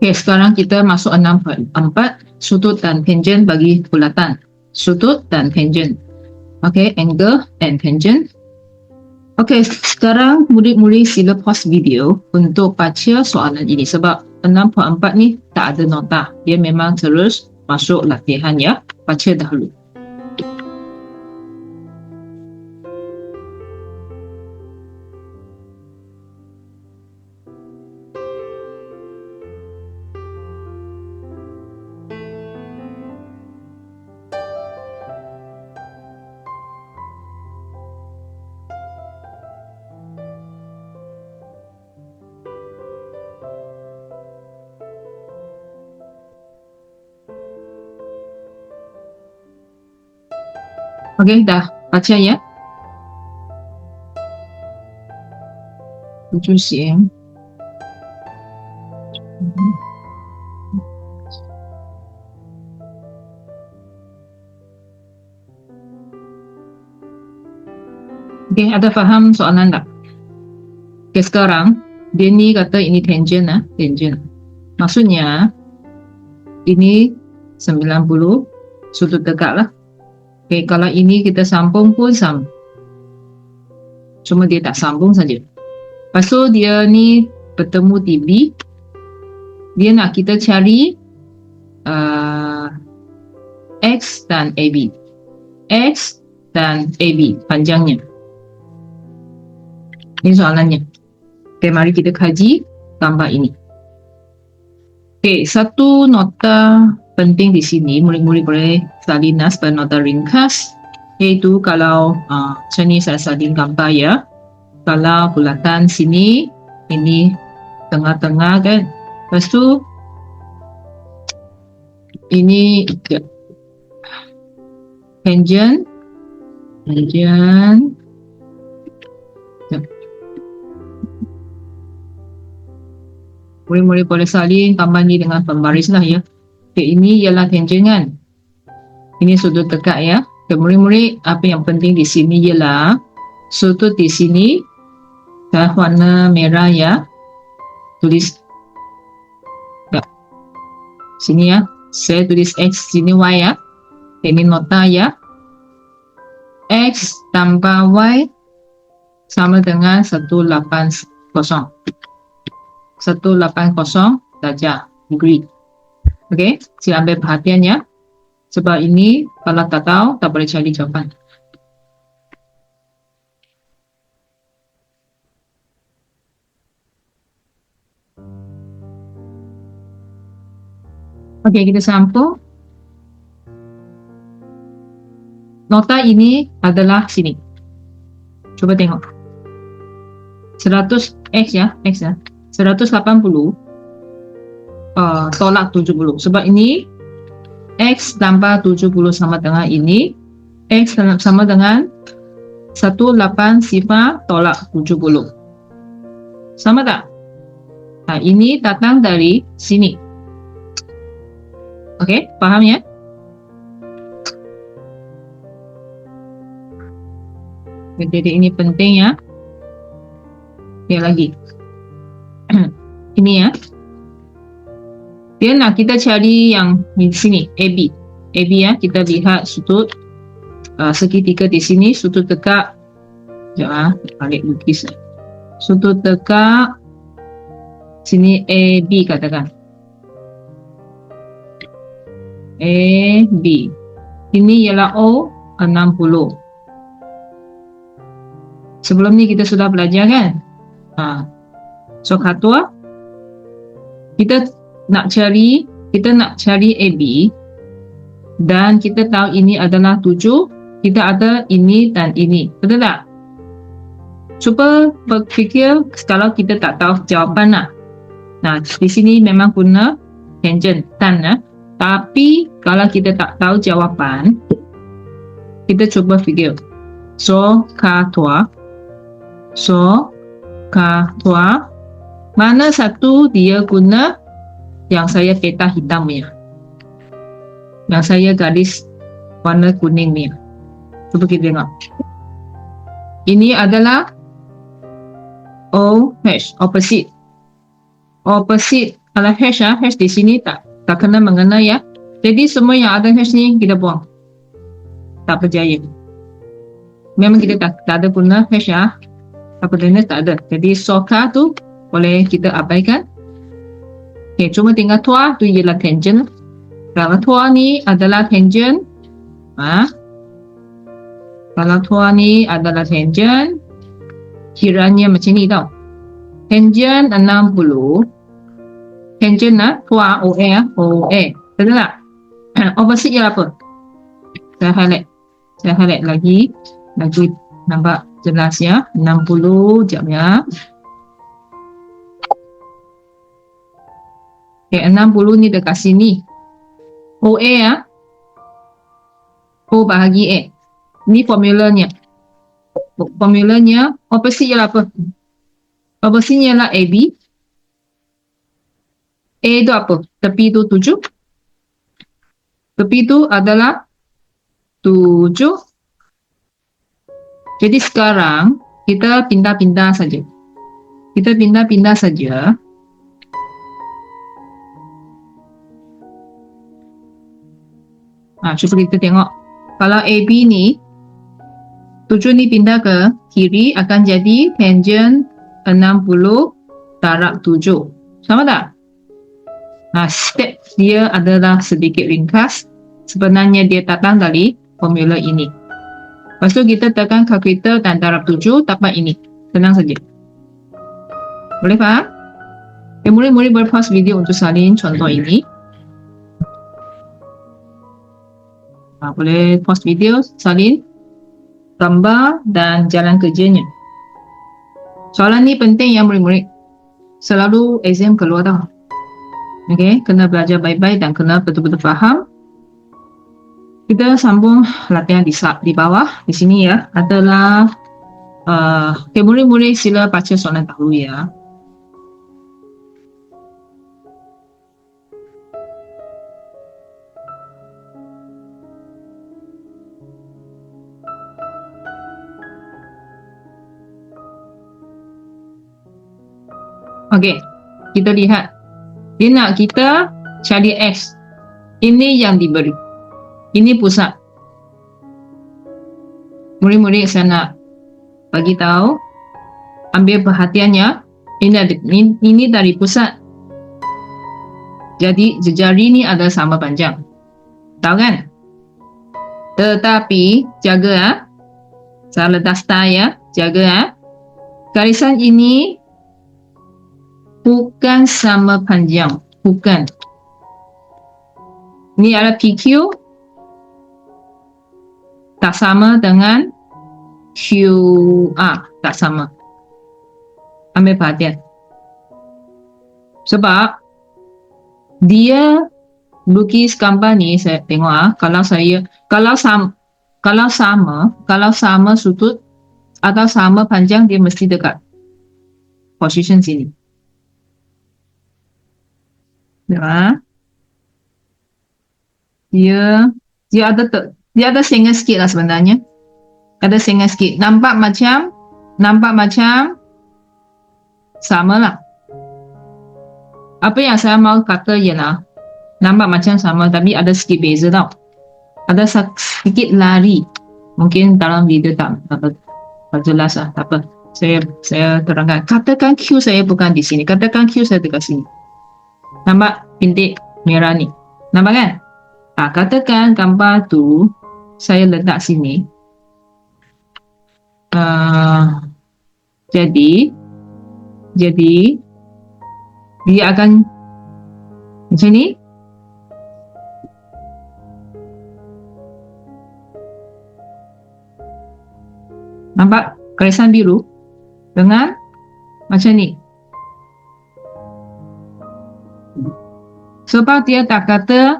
Okay, sekarang kita masuk 6.4 sudut dan tangent bagi bulatan. Sudut dan tangent. Okay, angle and tangent. Okay, sekarang murid-murid sila pause video untuk baca soalan ini sebab 6.4 ni tak ada nota. Dia memang terus masuk latihan ya. Baca dahulu. Okey, dah baca ya. Tujuh siang. Okey, ada faham soalan tak? Okey, sekarang dia ni kata ini tangent ah, tangent. Maksudnya ini 90 sudut dekat lah. Okay, kalau ini kita sambung pun sama. Cuma dia tak sambung saja. Lepas tu dia ni bertemu di B. Dia nak kita cari uh, X dan AB. X dan AB panjangnya. Ini soalannya. Okay, mari kita kaji gambar ini. Okay, satu nota penting di sini murid-murid boleh salin pada nota ringkas iaitu kalau uh, macam ni saya salin gambar ya. Kalau bulatan sini ini tengah-tengah kan. Lepas tu ini ya. tangent tangent murid-murid boleh salin gambar ni dengan pembaris lah ya Okay, ini ialah tangengan. Ini sudut dekat ya. Okay, murid-murid, apa yang penting di sini ialah sudut di sini dah warna merah ya. Tulis ya. Sini ya. Saya tulis X, sini Y ya. Ini nota ya. X tambah Y sama dengan 180. 180 darjah degree. Sila ambil perhatian ya. Sebab ini kalau tak tahu tak boleh cari jawapan. Okey, kita sambung. Nota ini adalah sini. Cuba tengok. 100 X ya, X ya. 180 uh, tolak 70 sebab ini X tambah 70 sama dengan ini X sama dengan 18 sifar tolak 70 sama tak? Nah, ini datang dari sini Okey, faham ya? Jadi ini penting ya. Okey lagi. ini ya dia nak kita cari yang di sini AB AB ya kita lihat sudut uh, segitiga di sini sudut dekat ya balik lukis sudut dekat sini AB katakan. AB ini ialah O 60 sebelum ni kita sudah belajar kan? Ha. so kata kita nak cari kita nak cari AB dan kita tahu ini adalah tujuh kita ada ini dan ini. Betul tak? Cuba berfikir kalau kita tak tahu jawapan lah. Nah di sini memang guna tangent tan ya. tapi kalau kita tak tahu jawapan kita cuba fikir. So ka tua. So ka tua. Mana satu dia guna yang saya peta hitam ni yang saya garis warna kuning ni cuba kita tengok ini adalah OH opposite opposite Kalau hash ya, hash di sini tak tak kena mengena ya. Jadi semua yang ada hash ni kita buang. Tak berjaya. Memang kita tak, tak ada guna hash ya. Apa tak ada. Jadi soka tu boleh kita abaikan. Okay, cuma tinggal tua tu ialah tangent. Kalau tua ni adalah tangent. Ha? Kalau tua ni adalah tangent. Kiranya macam ni tau. Tangent 60 tangent lah tua OA lah OA betul tak opposite ialah apa saya highlight saya highlight lagi lagi nampak jelas ya 60 jap ya Okay, 60 ni dekat sini. OA ya. O bahagi A. Ni formulanya. Formulanya opposite ialah apa? Opposite ialah AB. A itu apa? Tepi itu tujuh. Tepi itu adalah tujuh. Jadi sekarang kita pindah-pindah saja. Kita pindah-pindah saja. Ah, cuba kita tengok. Kalau AB ni, tujuh ni pindah ke kiri akan jadi tangent 60 darab tujuh. Sama tak? Nah, step dia adalah sedikit ringkas. Sebenarnya dia datang dari formula ini. Lepas tu kita tekan kalkulator dan darab tujuh dapat ini. Senang saja. Boleh faham? Okay, murid-murid berpause video untuk salin contoh ini. Ha, boleh pause video, salin gambar dan jalan kerjanya. Soalan ni penting ya murid-murid. Selalu exam keluar tau. Okey, kena belajar baik-baik dan kena betul-betul faham. Kita sambung latihan di, di bawah. Di sini ya, adalah uh, okay, murid-murid sila baca soalan dahulu ya. Okey, kita lihat dia nak kita cari X. Ini yang diberi. Ini pusat. Murid-murid saya nak bagi tahu. Ambil perhatiannya. Ini, ini, dari pusat. Jadi jejari ini ada sama panjang. Tahu kan? Tetapi jaga ah. Saya letak ya. Jaga ah. Garisan ini bukan sama panjang. Bukan. Ini adalah PQ. Tak sama dengan QR. Tak sama. Ambil perhatian. Sebab dia lukis gambar ni saya tengok ah kalau saya kalau sama kalau sama kalau sama sudut atau sama panjang dia mesti dekat position sini. Ya. Dia dia ada ter, dia ada singa sikit lah sebenarnya. Ada singa sikit. Nampak macam nampak macam sama lah. Apa yang saya mau kata ialah nampak macam sama tapi ada sikit beza tau. Ada sedikit lari. Mungkin dalam video tak tak, tak jelas lah. Tak apa. Saya saya terangkan. Katakan Q saya bukan di sini. Katakan Q saya dekat sini. Nampak bintik merah ni? Nampak kan? Ha, katakan gambar tu saya letak sini. Uh, jadi, jadi dia akan macam ni. Nampak karisan biru dengan macam ni. Sebab dia tak kata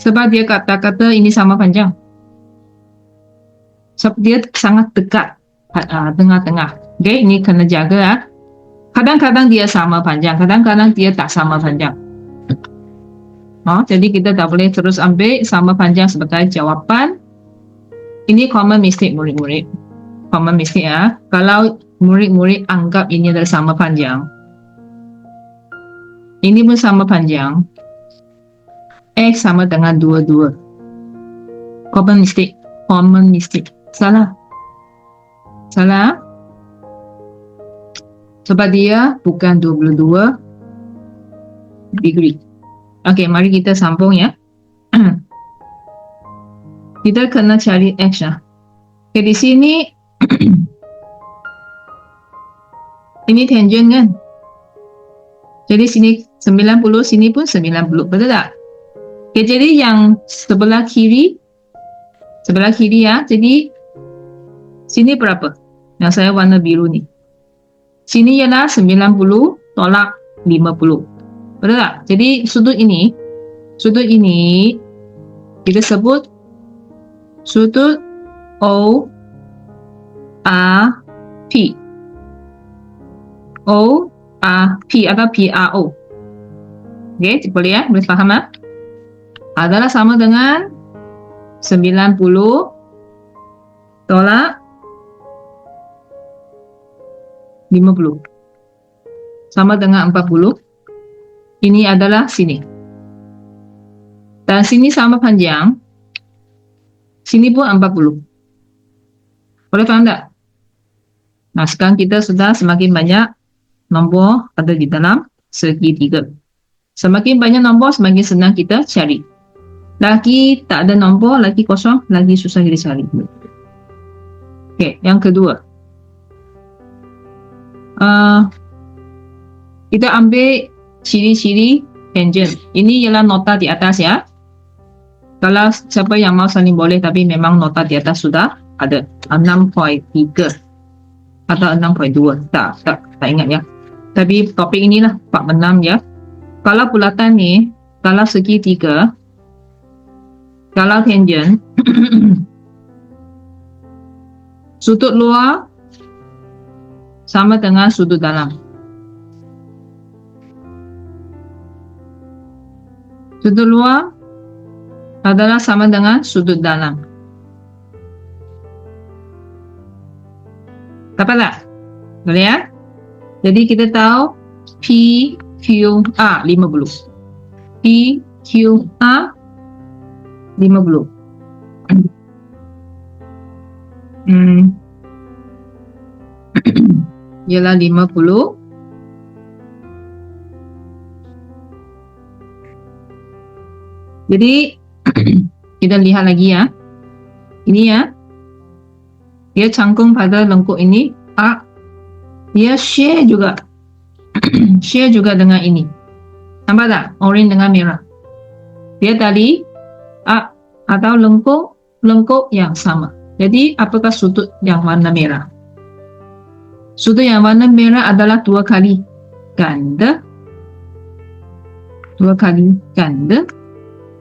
sebab dia kata kata ini sama panjang. Sebab dia sangat dekat uh, tengah-tengah. Okay, ini kena jaga. Uh. Kadang-kadang dia sama panjang, kadang-kadang dia tak sama panjang. Oh, jadi kita tak boleh terus ambil sama panjang sebagai jawapan. Ini common mistake murid-murid. Common mistake ya. Kalau murid-murid anggap ini adalah sama panjang, Ini pun sama panjang. X sama dengan 22. Common mistake. Common mistake. Salah. Salah. Sebab dia bukan 22 degree. Okey, mari kita sambung ya. kita kena cari X ya. Okay, di sini ini tangent kan? Jadi sini 90, sini pun 90, betul tak? Okay, jadi yang sebelah kiri, sebelah kiri ya, jadi sini berapa? Yang saya warna biru ni. Sini ialah 90 tolak 50. Betul tak? Jadi sudut ini, sudut ini kita sebut sudut O A P. O A P atau P A O. Okey, boleh ya? Boleh faham ya? Adalah sama dengan 90 tolak 50. Sama dengan 40. Ini adalah sini. Dan sini sama panjang. Sini pun 40. Boleh faham tak? Nah, sekarang kita sudah semakin banyak nombor ada di dalam segitiga. Semakin banyak nombor, semakin senang kita cari. Lagi tak ada nombor, lagi kosong, lagi susah kita cari. Okey, yang kedua. Uh, kita ambil ciri-ciri tangent. Ini ialah nota di atas ya. Kalau siapa yang mau saling boleh tapi memang nota di atas sudah ada 6.3 atau 6.2. Tak, tak, tak ingat ya. Tapi topik inilah 46 ya. Kalau bulatan ni, kalau segi tiga, kalau tangent, sudut luar sama dengan sudut dalam. Sudut luar adalah sama dengan sudut dalam. Dapat tak? Boleh ya? Jadi kita tahu P Q A 50. P Q A 50. Hmm. Ialah 50. Jadi kita lihat lagi ya. Ini ya. Dia cangkung pada lengkuk ini A dia share juga share juga dengan ini. Nampak tak? Orange dengan merah. Dia tadi A atau lengkuk lengkuk yang sama. Jadi apakah sudut yang warna merah? Sudut yang warna merah adalah dua kali ganda. Dua kali ganda.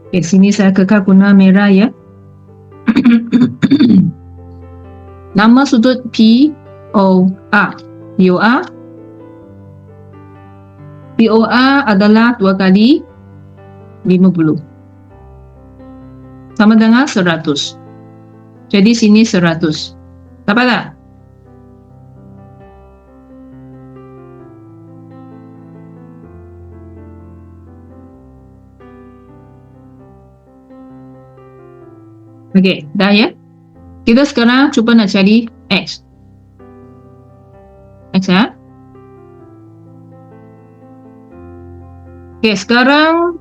Di sini saya kekal guna merah ya. Nama sudut P O A. POA POA adalah dua kali 50 sama dengan 100 jadi sini 100 dapat tak? Okey, dah ya. Kita sekarang cuba nak cari X. Next ya. Oke, sekarang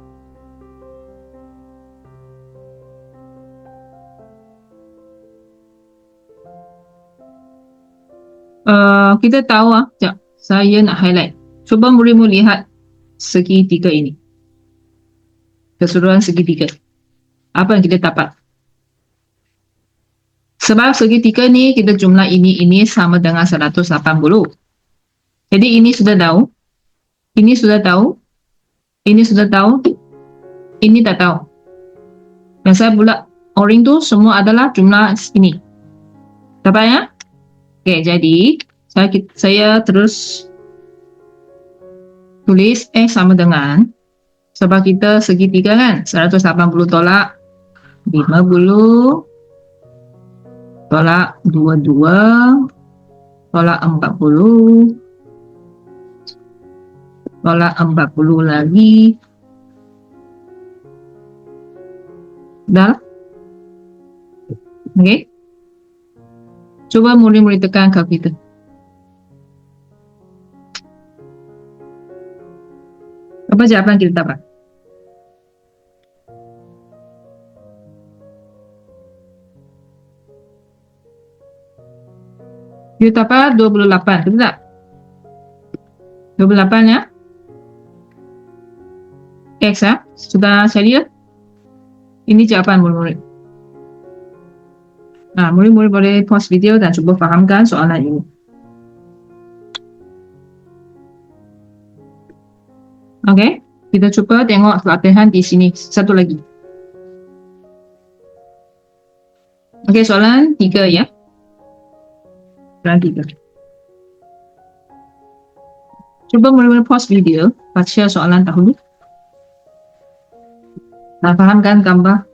uh, kita tahu ah, uh, saya nak highlight. Cuba murid lihat segitiga ini. Keseluruhan segitiga. Apa yang kita dapat? Sebab segitiga ni kita jumlah ini ini sama dengan 180. Jadi ini sudah tahu. Ini sudah tahu. Ini sudah tahu. Ini tak tahu. Yang saya bulat orange tu semua adalah jumlah ini. Dapat ya? Okey, jadi saya saya terus tulis X sama dengan sebab kita segitiga kan 180 tolak 50 tolak 22 tolak 40 tolak 40 lagi. Dah? Ok cuba murid-murid tekan kalkulator apa jawapan kita dapat? Kita dapat 28, betul tak? 28 ya. X ya. Sudah cari ya? Ini jawapan murid-murid. Nah, murid-murid boleh pause video dan cuba fahamkan soalan ini. Okey, kita cuba tengok latihan di sini. Satu lagi. Okey, soalan tiga ya. Soalan tiga. Cuba mula-mula pause video, baca soalan dahulu. Dan fahamkan gambar.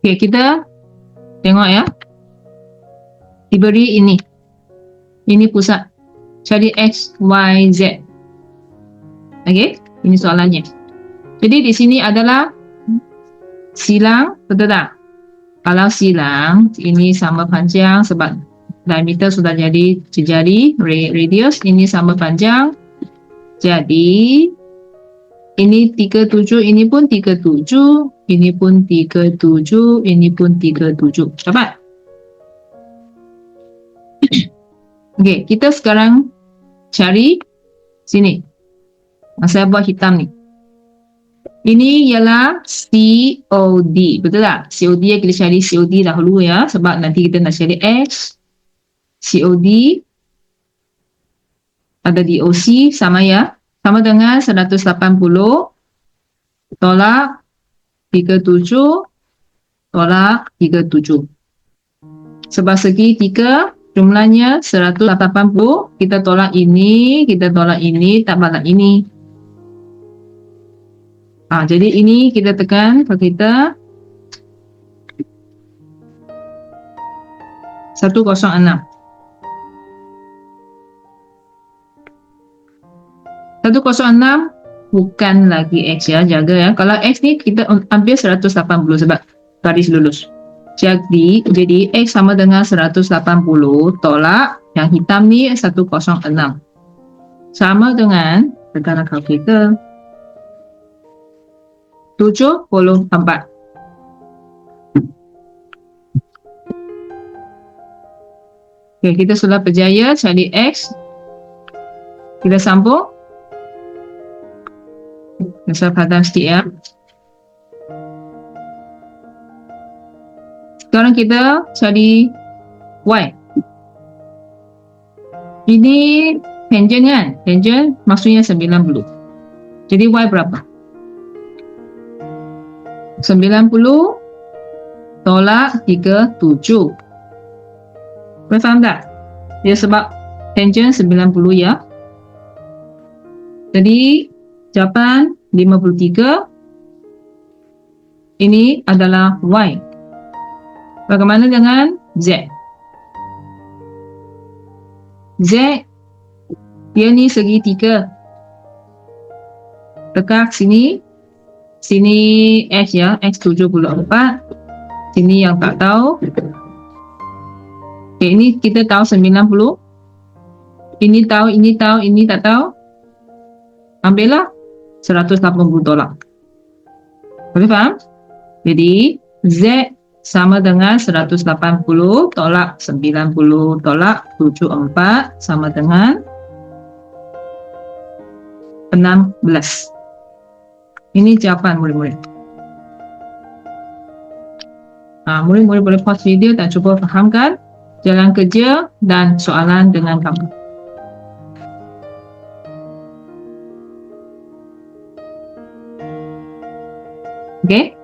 Okey, kita tengok ya. Diberi ini. Ini pusat. Cari X, Y, Z. Okey, ini soalannya. Jadi di sini adalah silang, betul tak? Kalau silang, ini sama panjang sebab diameter sudah jadi jari, radius ini sama panjang. Jadi, ini 37, ini pun 37, ini pun 37, ini pun 37. Dapat? Okey, kita sekarang cari sini. Saya buat hitam ni. Ini ialah COD. Betul tak? COD yang kita cari COD dahulu ya. Sebab nanti kita nak cari X. COD. Ada DOC sama ya. Sama dengan 180 tolak 37 tolak 37. Sebab segi 3 jumlahnya 180 kita tolak ini kita tolak ini tak balas ini ah, jadi ini kita tekan kalau kita 106 106 bukan lagi X ya. Jaga ya. Kalau X ni kita ambil 180 sebab garis lulus. Jadi, jadi X sama dengan 180 tolak. Yang hitam ni 106. Sama dengan tekanan kalkulator 74. Okay, kita sudah berjaya cari X. Kita sambung. Saya padam ya. Sekarang kita cari Y. Ini tangent kan? Tangent maksudnya 90. Jadi Y berapa? 90 tolak 37. Boleh faham tak? Dia sebab tangent 90 ya. Jadi jawapan 53 ini adalah Y. Bagaimana dengan Z? Z dia ni segi tiga. Tekak sini. Sini X ya, X 74. Sini yang tak tahu. Okay, ini kita tahu 90. Ini tahu, ini tahu, ini tak tahu. Ambillah 180 dolar. Boleh faham? Jadi Z sama dengan 180 tolak 90 tolak 74 sama dengan 16 ini jawapan murid-murid ha, murid-murid boleh pause video dan cuba fahamkan jalan kerja dan soalan dengan kamu Okay.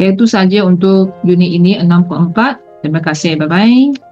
Itu saja untuk unit ini 64. Terima kasih. Bye-bye.